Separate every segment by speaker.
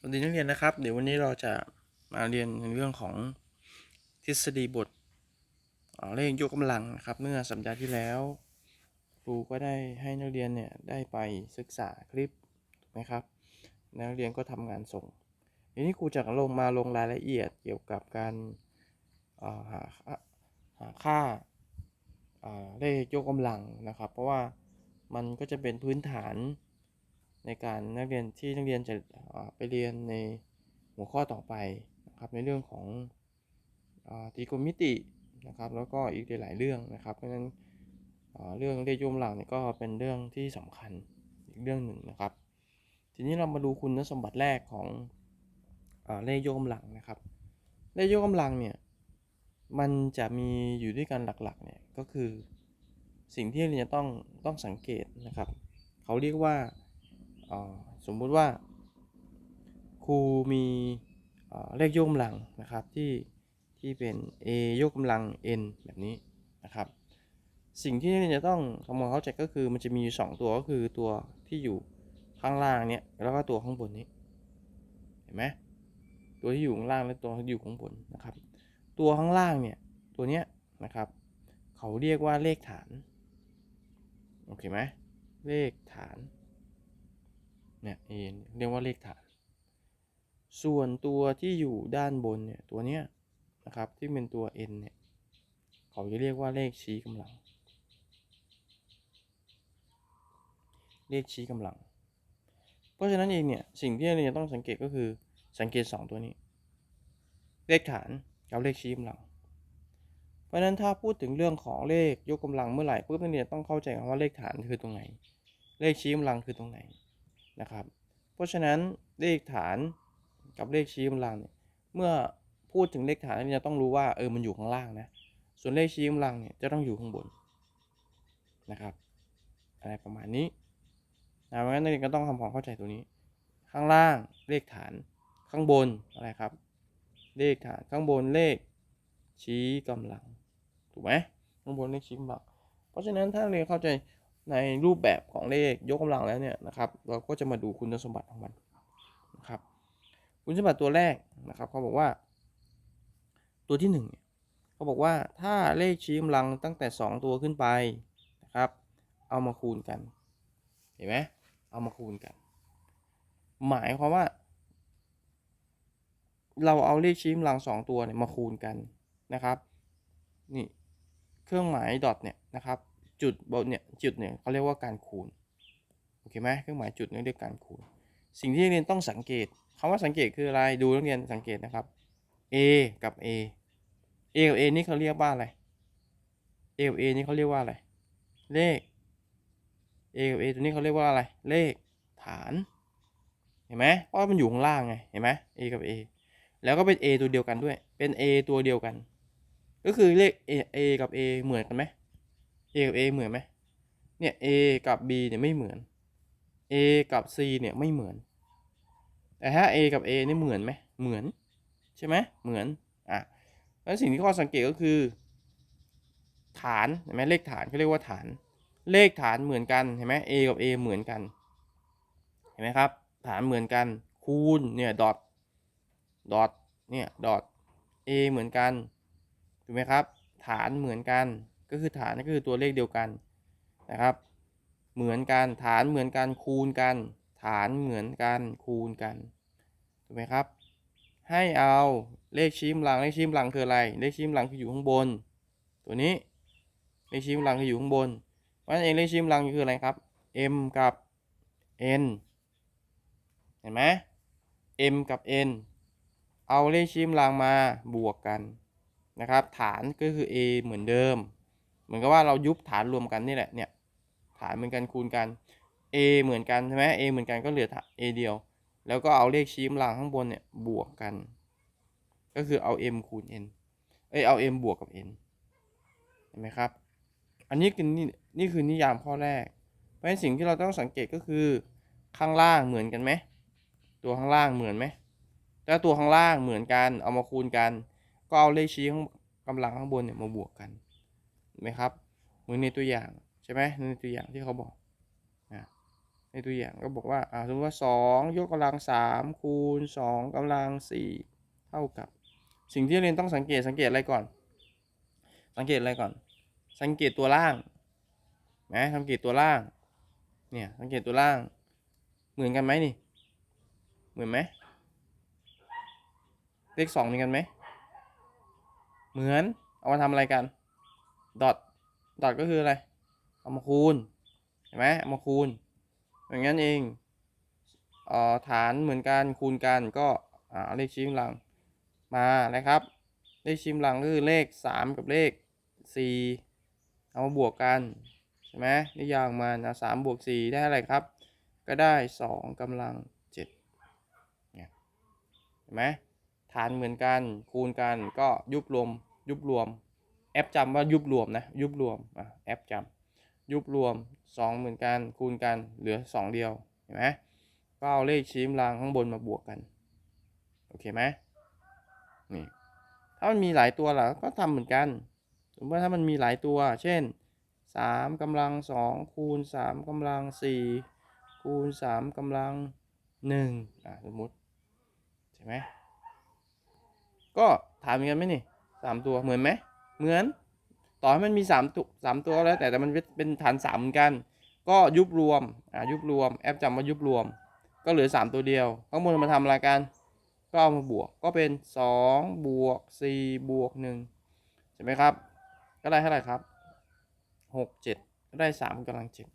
Speaker 1: สวัสดีนักเรียนนะครับ เดี๋ยววันนี้เราจะมาเรียนในเรื่องของทฤษฎีบทเเลขยกกำลังนะครับ เมื่อสัปดาห์ที่แล้วครูก็ได้ให้นักเรียนเนี่ยได้ไปศึกษาคลิปถูกไหมครับนักเรียนก็ทำงานส่งทีนี้ครูจะลงมาลงรายละเอียดเกี่ยวกับการหาค่าหาค่าเลขยกกำลังนะครับ เพราะว่ามันก็จะเป็นพื้นฐาน ในการนักเรียนที่นักเรียนจะไปเรียนในหัวข้อต่อไปนะครับในเรื่องของอตรีโกณมิตินะครับแล้วก็อีกหลายเรื่องนะครับ เพราะฉะนั้นเรื่องเลขยกกำลังนี่ก็เป็นเรื่องที่สำคัญอีกเรื่องหนึ่งนะครับ ทีนี้เรามาดูคุณสมบัติแรกของเอเลขยกกำลังนะครับเลขยกกำลังเนี่ยมันจะมีอยู่ด้วยกันหลักๆเนี่ยก็คือสิ่งที่เรียนจะต้องต้องสังเกตนะครับ เขาเรียกว่า สมมุติว่าครูมีเลขยกกำลังนะครับที่ที่เป็น a ยกกำลัง n แบบนี้นะครับ สิ่งที่นักเรียนจะต้องทำความเข้าใจก็คือมันจะมีอยู่สองตัวก็คือตัวที่อยู่ข้างล่างเนี้ยแล้วก็ตัวข้างบนนี้เห็นไหมตัวที่อยู่ข้างล่างและตัวที่อยู่ข้างบนนะครับ ตัวข้างล่างเนี่ยตัวเนี้ยนะครับเขาเรียกว่าเลขฐานโอเคไหมเลขฐาน เนี่ย a เรียกว่าเลขฐาน ส่วนตัวที่อยู่ด้านบนเนี่ยตัวเนี้ยนะครับที่เป็นตัว n เนี่ยเขาจะเรียกว่าเลขชี้กำลัง เลขชี้กำลัง เพราะฉะนั้นเองเนี่ยสิ่งที่เราจะต้องสังเกตก็คือสังเกต 2 ตัวนี้ เลขฐานกับเลขชี้กำลัง เพราะฉะนั้นถ้าพูดถึงเรื่องของเลขยกกำลังเมื่อไหร่ปุ๊บนักเรียนต้องเข้าใจว่าเลขฐานคือตรงไหน เลขชี้กำลังคือตรงไหน นะครับ เพราะฉะนั้นเลขฐานกับเลขชี้กำลังเนี่ยเมื่อพูดถึงเลขฐานเนี่ยต้องรู้ว่าเออมันอยู่ข้างล่างนะส่วนเลขชี้กำลังเนี่ยจะต้องอยู่ข้างบนนะครับ อะไรประมาณนี้นะเพราะฉะนั้นนักเรียนก็ต้องทำความเข้าใจตัวนี้ ข้างล่างเลขฐานข้างบนอะไรครับ เลขฐานข้างบนเลขชี้กำลังถูกไหมข้างบนเลขชี้กำลัง เพราะฉะนั้นถ้าเรียนเข้าใจ ในรูปแบบของเลขยกกำลังแล้วเนี่ยนะครับเราก็จะมาดูคุณสมบัติของมันนะครับคุณสมบัติตัวแรกนะครับเขาบอกว่า ตัวที่หนึ่งเนี่ยเขาบอกว่าถ้าเลขชี้กำลังตั้งแต่ 2 ตัวขึ้นไปนะครับ เอามาคูณกันเห็นไหมเอามาคูณกัน หมายความว่า เราเอาเลขชี้กำลัง 2 ตัวเนี่ยมาคูณกันนะครับนี่เครื่องหมายดอทเนี่ยนะครับ จุดบนเนี่ยจุดเนี่ยเขาเรียกว่าการคูณโอเคไหมเครื่องหมายจุดนี่เรียกการคูณ สิ่งที่นักเรียนต้องสังเกตคำว่าสังเกตคืออะไรดูนักเรียนสังเกตนะครับ a กับ a a กับ a นี่เขาเรียกว่าอะไร a กับ a นี่เขาเรียกว่าอะไร เลข a กับ a ตัวนี้เขาเรียกว่าอะไร เลขฐาน เห็นไหมเพราะมันอยู่ข้างล่างไง เห็นไหม a กับ a แล้วก็เป็น a ตัวเดียวกันด้วย เป็น a ตัวเดียวกัน ก็คือเลข a a กับ a เหมือนกันไหม กับ a เหมือนไหมเนี่ย a กับ b เนี่ยไม่เหมือน a กับ c เนี่ยไม่เหมือน แต่ถ้า a กับ a นี่เหมือนไหมเหมือน ใช่ไหมเหมือน อะแล้วสิ่งที่ข้อสังเกตก็คือ ฐานเห็นไหมเลขฐานเขาเรียกว่าฐาน เลขฐานเหมือนกันเห็นไหม a กับ a เหมือนกัน เห็นไหมครับ ฐานเหมือนกัน คูณ เนี่ย ดอท ดอท เนี่ย ดอท a เหมือนกัน ถูกไหมครับ ฐานเหมือนกัน ก็คือฐานก็คือตัวเลขเดียวกันนะครับ เหมือนกันฐานเหมือนกันคูณกัน ฐานเหมือนกันคูณกันถูกไหมครับ ให้เอาเลขชี้กำลังเลขชี้กำลังคืออะไร เลขชี้กำลังคืออยู่ข้างบน ตัวนี้เลขชี้กำลังคืออยู่ข้างบนเพราะฉะนั้นเองเลขชี้กำลังคืออะไรครับ m กับ n เห็นไหม m กับ n เอาเลขชี้กำลังมาบวกกันนะครับ ฐานก็คือ a เหมือนเดิม เหมือนกับว่าเรายุบฐานรวมกันนี่แหละเนี่ยฐานเหมือนกันคูณกัน a เหมือนกันใช่ไหม a เหมือนกันก็เหลือ a เดียว แล้วก็เอาเลขชี้กำลังข้างบนเนี่ยบวกกัน ก็คือเอา m คูณ n เอ้ยเอา m บวกกับ n เห็นไหมครับ อันนี้คือนี่นี่คือนิยามข้อแรก เพราะฉะนั้นสิ่งที่เราต้องสังเกตก็คือข้างล่างเหมือนกันไหมตัวข้างล่างเหมือนไหมถ้าตัวข้างล่างเหมือนกันเอามาคูณกัน ก็เอาเลขชี้กำลังข้างบนเนี่ยมาบวกกัน นไหมครับเหมือนในตัวอย่างใช่ไหมในตัวอย่างที่เขาบอกนะในตัวอย่างก็บอกว่าอ่าสมมติว่าสองยกกำลังสามคูณสองกำลังสี่เท่ากับ สิ่งที่เรียนต้องสังเกตสังเกตอะไรก่อน สังเกตอะไรก่อน สังเกตตัวล่างนะสังเกตตัวล่างเนี่ยสังเกตตัวล่าง เหมือนกันไหมนี่ เหมือนไหมเลขสองเหมือนกันไหมเหมือนเอามาทำอะไรกัน ดอทดอทก็คืออะไร เอามาคูณ เห็นไหมเอามาคูณ อย่างนั้นเองเอ่อฐานเหมือนกันคูณกันก็อ่าเอเลขชี้กำลังมานะครับ เลขชี้กำลังก็คือเลข 3 กับเลข 4 เอามาบวกกันใช่ไหมนิยามมานะสามบวก4ได้อะไรครับ ก็ได้2กำลัง7เนี่ยเห็นไหมฐานเหมือนกันคูณกันก็ยุบรวมยุบรวม แอปจำว่ายุบรวมนะยุบรวมอะแอปจำยุบรวม2เหมือนกันคูณกันเหลือ 2 เดียวเห็นไหมก็เอาเลขชี้กำลังข้างบนมาบวกกันโอเคไหมนี่ถ้ามันมีหลายตัวล่ะก็ทำเหมือนกัน สมมติว่าถ้ามันมีหลายตัว เช่น3กำลัง2คูณ3กำลัง4คูณ3กำลัง1อะสมมติใช่ไหมก็ถามกันไหมนี่สามตัวเหมือนไหม เหมือน ต่อให้มันมีสามตัวสามตัวแล้วแต่แต่มันเป็นฐานสามเหมือนกัน ก็ยุบรวมอ่ายุบรวมแอปจำว่ายุบรวม ก็เหลือสามตัวเดียว ข้างบนมาทำอะไรกัน ก็เอามาบวกก็เป็นสองบวกสี่บวกหนึ่งใช่ไหมครับ ก็ได้เท่าไหร่ครับหกเจ็ดก็ได้สามกำลังเจ็ด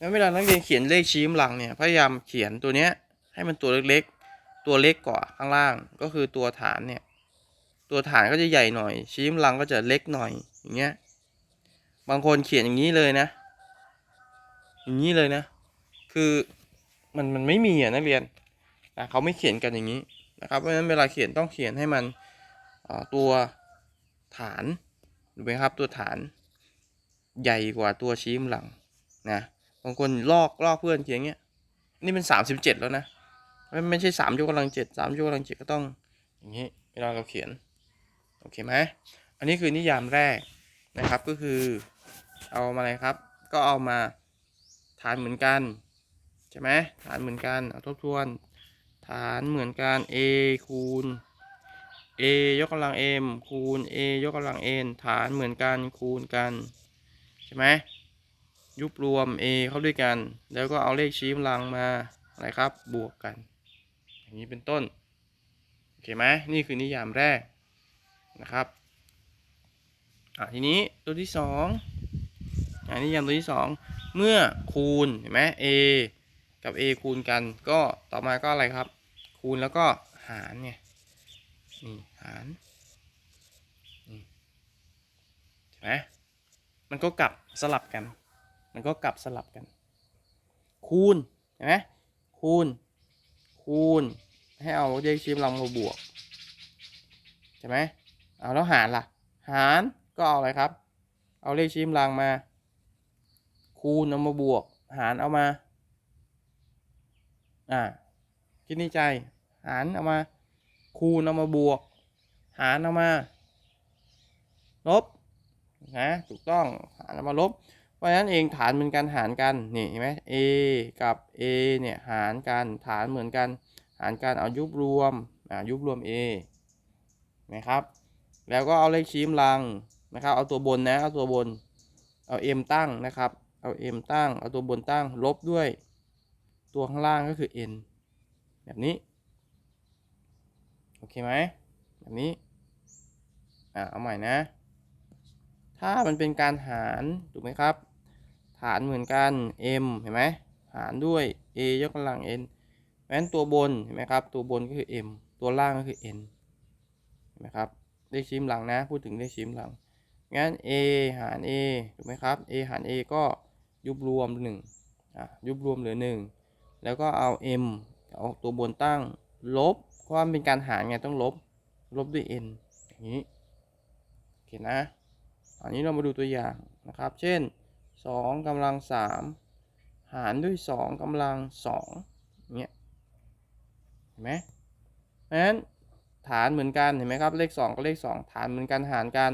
Speaker 1: งั้นเวลานักเรียนเขียนเลขชี้กำลังเนี่ยพยายามเขียนตัวเนี้ยให้มันตัวเล็กๆ ตัวเล็กกว่าข้างล่างก็คือตัวฐานเนี่ย ตัวฐานก็จะใหญ่หน่อย ชี้กำลังก็จะเล็กหน่อยอย่างเงี้ย บางคนเขียนอย่างนี้เลยนะ อย่างนี้เลยนะ คือมันมันไม่มีอะนักเรียนนะเขาไม่เขียนกันอย่างนี้นะครับเพราะฉะนั้นเวลาเขียนต้องเขียนให้มันตัวฐานถูกไหมครับ ตัวฐานใหญ่กว่าตัวชี้กำลังนะบางคนลอกลอกเพื่อนเขียนเงี้ยนี่เป็นสามสิบเจ็ดแล้วนะไม่ไม่ใช่สามยกกำลังเจ็ดสามยกกำลังเจ็ดก็ต้องอย่างนี้เวลาเราเขียน โอเคไหมอันนี้คือนิยามแรกนะครับก็คือเอามาอะไรครับ ก็เอามาฐานเหมือนกันใช่ไหมฐานเหมือนกันเอาทบทวน ฐานเหมือนกัน a คูณ a ยกกำลัง m คูณ a ยกกำลัง n ฐานเหมือนกันคูณกันใช่ไหมยุบรวม a เข้าด้วยกัน แล้วก็เอาเลขชี้กำลังมาอะไรครับบวกกัน อย่างนี้เป็นต้นโอเคไหมนี่คือนิยามแรก นะครับอะทีนี้ตัวที่สองอ่านิยามตัวที่สองเมื่อคูณเห็นไหม a กับ a คูณกันก็ต่อมาก็อะไรครับ คูณแล้วก็หารไงนี่หารนี่เห็นไหมมันก็กลับสลับกัน มันก็กลับสลับกัน คูณเห็นไหมคูณ คูณ ให้เอาเลขชี้กำลังมาบวกใช่ไหม เอาแล้วหารล่ะ หารก็เอาอะไรครับ เอาเลขชี้กำลังมา คูณเอามาบวก หารเอามา อ่าคิดในใจ หารเอามา คูณเอามาบวก หารเอามา ลบนะถูกต้องหารเอามาลบเพราะฉะนั้นเองฐานเป็นการหารกันนี่เห็นไหม a กับ a เนี่ยหารกันฐานเหมือนกัน หารกันเอายุบรวมอ่ายุบรวม a นะครับ แล้วก็เอาเลขชี้กำลังนะครับ เอาตัวบนนะ เอาตัวบน เอา m ตั้งนะครับ เอา m ตั้ง เอาตัวบนตั้ง ลบด้วย ตัวข้างล่างก็คือ n แบบนี้ โอเคไหม แบบนี้ อ่า เอาใหม่นะ ถ้ามันเป็นการหาร ถูกไหมครับฐานเหมือนกัน m เห็นไหม หารด้วย a ยกกำลัง n เพราะฉะนั้นตัวบน เห็นไหมครับ ตัวบนก็คือ m ตัวล่างก็คือ n เห็นไหมครับ เลขชี้กำลังนะ พูดถึงเลขชี้กำลัง งั้น a หาร a ถูกไหมครับ a หาร a ก็ยุบรวม1อะยุบรวมเหลือ 1 แล้วก็เอา m เอาตัวบนตั้งลบ เพราะว่ามันเป็นการหารไงต้องลบ ลบด้วย n อย่างนี้โอเคนะ อันนี้เรามาดูตัวอย่างนะครับ เช่น 2กำลัง 3 หารด้วย 2กำลัง2เงี้ยเห็นไหมเพราะฉะนั้น ฐานเหมือนกันเห็นไหมครับเลข 2 กับเลข 2 ฐานเหมือนกันหารกัน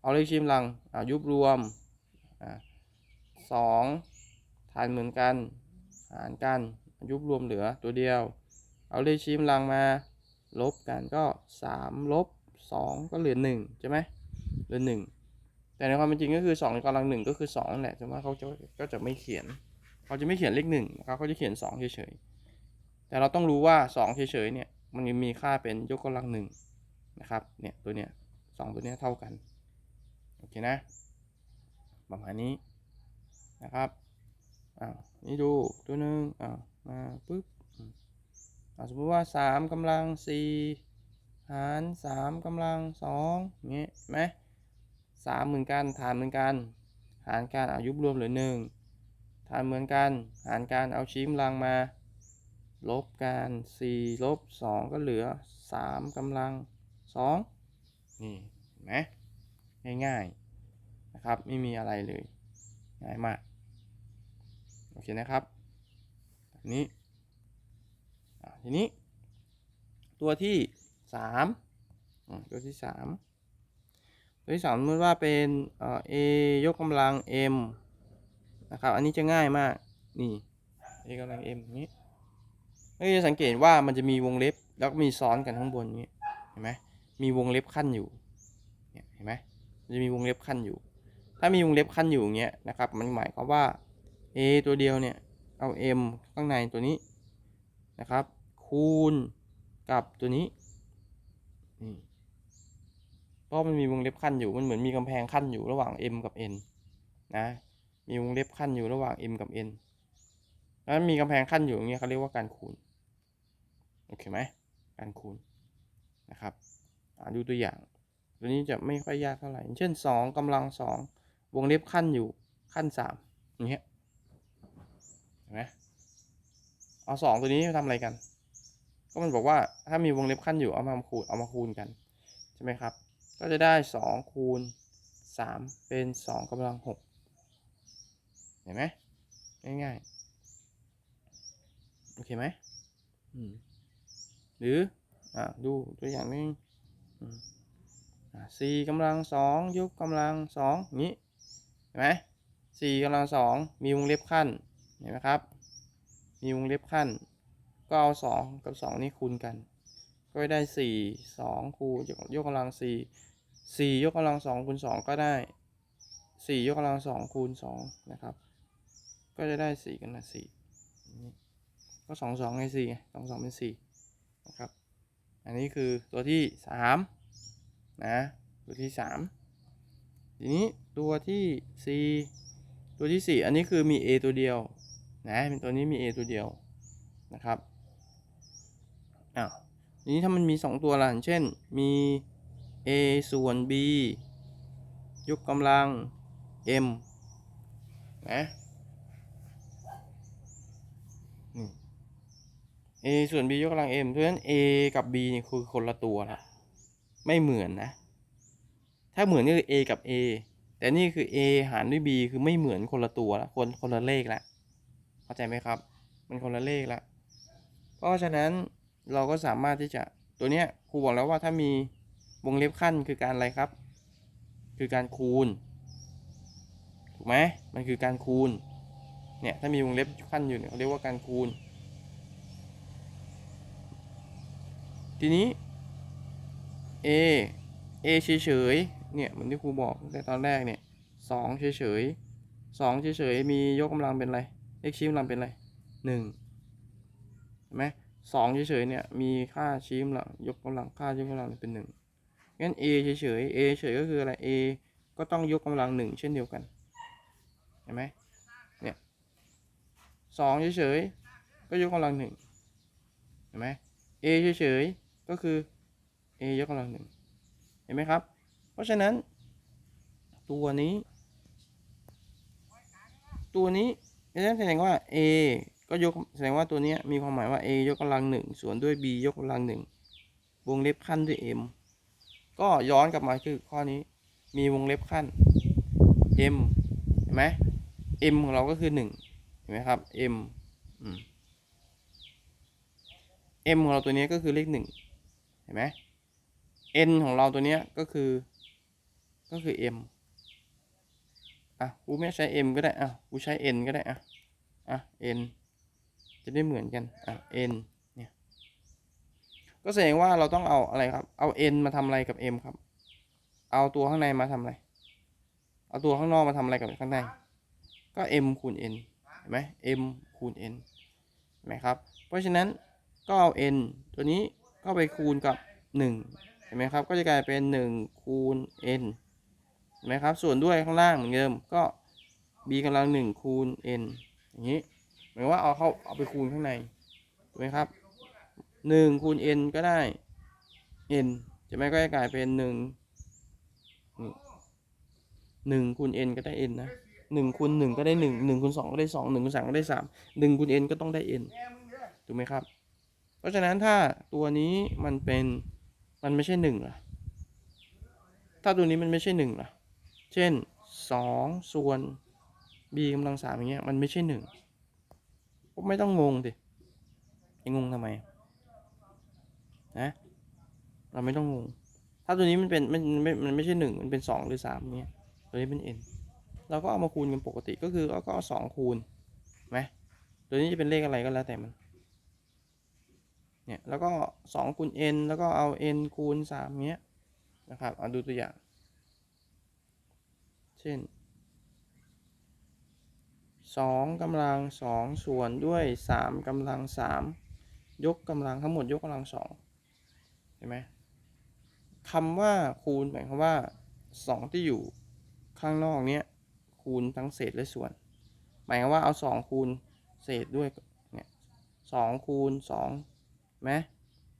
Speaker 1: เอาเลขชี้กำลังยุบรวมอสองฐานเหมือนกัน หารกันยุบรวมเหลือตัวเดียว เอาเลขชี้กำลังมาลบกันก็สามลบสองก็เหลือหนึ่งใช่ไหมเหลือหนึ่งแต่ในความเป็นจริงก็คือสองกำลังหนึ่งก็คือสองนั่นแหละแต่ว่าเขาจะก็จะไม่เขียน เขาจะไม่เขียนเลขหนึ่งนะครับเขาจะเขียนสองเฉยๆแต่เราต้องรู้ว่าสองเฉยๆเนี่ย มันมีค่าเป็นยกกำลังหนึ่งนะครับเนี่ยตัวเนี้ยสองตัวเนี้ยเท่ากันโอเคนะประมาณนี้นะครับอ้าวนี่ดูตัวหนึ่งอ้าวมาปุ๊บอืมอ่าสมมติว่าสามกำลังสี่หารสามกำลังสองเงี้ยไหมสามเหมือนกันฐานเหมือนกัน หารการอายุรวมเหลือหนึ่งฐานเหมือนกัน หารการเอาชี้กำลังมา ลบกันสี่ลบสองก็เหลือสามกำลังสองนี่เห็นไหมง่ายๆนะครับ ไม่มีอะไรเลย ง่ายมาก โอเคนะครับแบบนี้ทีนี้ ตัวที่สามตัวที่สามตัวที่สามสมมติว่าเป็นเออ a ยกกำลัง m นะครับ อันนี้จะง่ายมาก นี่ a กำลัง m อย่างนี้ ก็จะสังเกตว่ามันจะมีวงเล็บแล้วก็มีซ้อนกันข้างบนอย่างนี้เห็นไหมมีวงเล็บขั้นอยู่เนี่ยเห็นไหมจะมีวงเล็บขั้นอยู่ ถ้ามีวงเล็บขั้นอยู่อย่างเงี้ยนะครับ มันหมายความว่า a ตัวเดียวเนี่ยเอา m ข้างในตัวนี้นะครับ คูณกับตัวนี้นี่เพราะมันมีวงเล็บขั้นอยู่มันเหมือนมีกำแพงขั้นอยู่ระหว่าง m กับ n นะมีวงเล็บขั้นอยู่ระหว่าง m กับ n แล้วมีกำแพงขั้นอยู่อย่างเงี้ยเขาเรียกว่าการคูณ โอเคไหมการคูณนะครับอ่าดูตัวอย่าง ตัวนี้จะไม่ค่อยยากเท่าไหร่ เช่นสองกำลังสองวงเล็บขั้นอยู่ขั้นสามอย่างเงี้ยเห็นไหมเอาสองตัวนี้มาทำอะไรกัน ก็มันบอกว่าถ้ามีวงเล็บขั้นอยู่เอามาคูณเอามาคูณกัน ใช่ไหมครับ ก็จะได้สองคูณสามเป็นสองกำลังหกเห็นไหมง่ายๆ โอเคไหมอืม หรืออ่าดูตัวอย่างหนึงสี่กำลังสองยกกำลังสองนี้เห็นไหมสี่กำลังสองมีวงเล็บขั้นเห็นไหมครับ มีวงเล็บขั้น ก็เอาสองกับสองนี่คูณกัน ก็ได้สี่สองคูณยกกำลังสี่สี่ยกกำลังสองคูณสองก็ได้สี่ยกกำลังสองคูณสองนะครับ ก็จะได้สี่กันนะสี่นี่ก็สองสองไงสี่ไงสองสองเป็นสี่ นะครับ อันนี้คือตัวที่สามนะตัวที่สามทีนี้ตัวที่สี่ตัวที่สี่อันนี้คือมี a ตัวเดียวนะเป็นตัวนี้มี a ตัวเดียวนะครับอ้าวทีนี้ถ้ามันมีสองตัวล่ะเช่นมี a ส่วน b ยกกำลัง m นะ a ส่วน b ยกกำลัง m เพราะฉะนั้น a กับ b นี่คือคนละตัวละไม่เหมือนนะ ถ้าเหมือนก็คือ a กับ a แต่นี่คือ a หารด้วย b คือไม่เหมือนคนละตัวละคนคนละเลขละเข้าใจไหมครับ มันคนละเลขละเพราะฉะนั้นเราก็สามารถที่จะตัวเนี้ยครูบอกแล้วว่าถ้ามีวงเล็บขั้นคือการอะไรครับ คือการคูณถูกไหมมันคือการคูณเนี่ยถ้ามีวงเล็บขั้นอยู่เนี่ยเขาเรียกว่าการคูณ ทีนี้ a a เฉยๆเนี่ยเหมือนที่ครูบอกตั้งแต่ตอนแรกเนี่ยสองเฉยๆสองเฉยๆมียกกำลังเป็นอะไรเลขชี้กำลังเป็นอะไรหนึ่งเห็นไหมสองเฉยๆเนี่ยมีค่าชี้กำลังยกกำลังค่ายกกำลังเป็นหนึ่งงั้น a เฉยๆ a เฉยก็คืออะไร a ก็ต้องยกกำลังหนึ่งเช่นเดียวกันเห็นไหมเนี่ยสองเฉยๆก็ยกกำลังหนึ่งเห็นไหม a เฉยๆ ก็คือ a ยกกำลังหนึ่งเห็นไหมครับ เพราะฉะนั้น ตัวนี้ ตัวนี้แสดงว่า a ก็ยกแสดงว่าตัวนี้มีความหมายว่า a ยกกำลังหนึ่งส่วนด้วย b ยกกำลังหนึ่งวงเล็บขั้นด้วย m ก็ย้อนกลับมาคือข้อนี้มีวงเล็บขั้น m เห็นไหม m ของเราก็คือหนึ่งเห็นไหมครับ m m ของเราตัวนี้ก็คือเลขหนึ่ง ห็นไหม n ของเราตัวเนี้ยก็คือ ก็คือ m อะกูไม่ใช้ m ก็ได้ อะกูใช้ n ก็ได้ อะ อะ n จะได้เหมือนกัน อะ n เนี่ย ก็แสดงว่าเราต้องเอาอะไรครับ เอา n มาทำอะไรกับ m ครับ เอาตัวข้างในมาทำอะไร เอาตัวข้างนอกมาทำอะไรกับข้างใน ก็ m คูณ n เห็นไหม m คูณ n เห็นไหมครับ เพราะฉะนั้นก็เอา n ตัวนี้ ก็ไปคูณกับ 1 เห็นไหมครับ ก็จะกลายเป็น 1 คูณ n เห็นไหมครับ ส่วนด้วยข้างล่างเหมือนเดิม ก็ b กำลัง 1 คูณ n อย่างนี้ หมายว่าเอาเข้าเอาไปคูณข้างใน ถูกไหมครับ 1 คูณ n ก็ได้ n จะไหมก็จะกลายเป็น1หนึ่งคูณ n ก็ได้ n นะหนึ่งคูณหนึ่งก็ได้หนึ่งหนึ่งคูณสองก็ได้สองหนึ่งคูณสามก็ได้สามหนึ่งคูณ n ก็ต้องได้ n ถูกไหมครับ เพราะฉะนั้นถ้าตัวนี้มันเป็นมันไม่ใช่หนึ่งล่ะ ถ้าตัวนี้มันไม่ใช่หนึ่งล่ะ เช่นสองส่วน b กำลังสามอย่างเงี้ยมันไม่ใช่หนึ่งก็ไม่ต้องงงดิไอ้งงทำไมนะเราไม่ต้องงง ถ้าตัวนี้มันเป็นมันมันมันไม่ใช่หนึ่งมันเป็นสองหรือสามเนี้ยตัวนี้เป็น n เราก็เอามาคูณกันปกติก็คือเราก็เอาสองคูณไหมตัวนี้จะเป็นเลขอะไรก็แล้วแต่มัน เนี่ยแล้วก็สองคูณ n แล้วก็เอา n คูณสามเนี้ยนะครับเอาดูตัวอย่าง เช่นสองกำลังสองส่วนด้วยสามกำลังสามยกกำลังทั้งหมดยกกำลังสองเห็นไหมคำว่าคูณหมายความว่าสองที่อยู่ข้างนอกเนี้ยคูณทั้งเศษและส่วน หมายความว่าเอาสองคูณเศษด้วยเนี่ยสองคูณสอง ไหม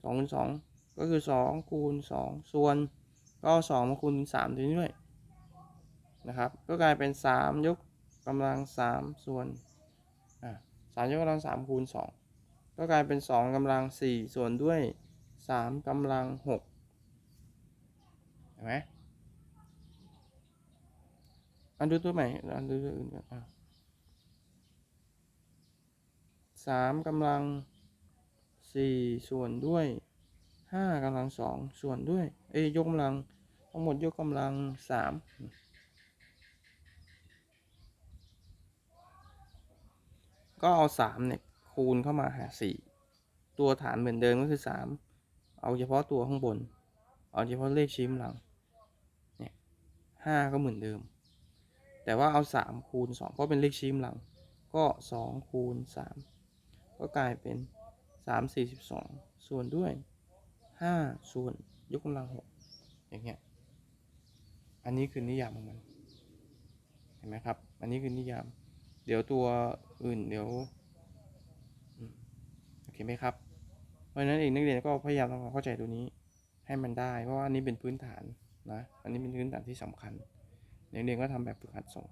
Speaker 1: สองคูณสองก็คือสองคูณสองส่วนก็สองมาคูณสามตัวนี้ด้วยนะครับ ก็กลายเป็นสามยกกำลังสามส่วนอ่าสามยกกำลังสามคูณสองก็กลายเป็นสองกำลังสี่ส่วนด้วยสามกำลังหกเห็นไหมอันดูตัวใหม่อันดูตัวอื่นก่อนอะสามกำลัง สี่ส่วนด้วยห้ากำลังสองส่วนด้วย เอ้ยยกกำลังทั้งหมดยกกำลังสามก็เอาสามเนี่ยคูณเข้ามาหาสี่ตัวฐานเหมือนเดิมก็คือสามเอาเฉพาะตัวข้างบน เอาเฉพาะเลขชี้กำลังเนี่ยห้าก็เหมือนเดิม แต่ว่าเอาสามคูณสองเพราะเป็นเลขชี้กำลัง ก็สองคูณสามก็กลายเป็น สามสี่สิบสองส่วนด้วยห้าส่วนยกกำลังหกอย่างเงี้ย อันนี้คือนิยามของมัน เห็นไหมครับ อันนี้คือนิยาม เดี๋ยวตัวอื่นเดี๋ยวโอเคไหมครับ เพราะฉะนั้นเองนักเรียนก็พยายามทำความเข้าใจตัวนี้ให้มันได้ เพราะว่าอันนี้เป็นพื้นฐานนะ อันนี้เป็นพื้นฐานที่สำคัญ นักเรียนก็ทำแบบฝึกหัดส่ง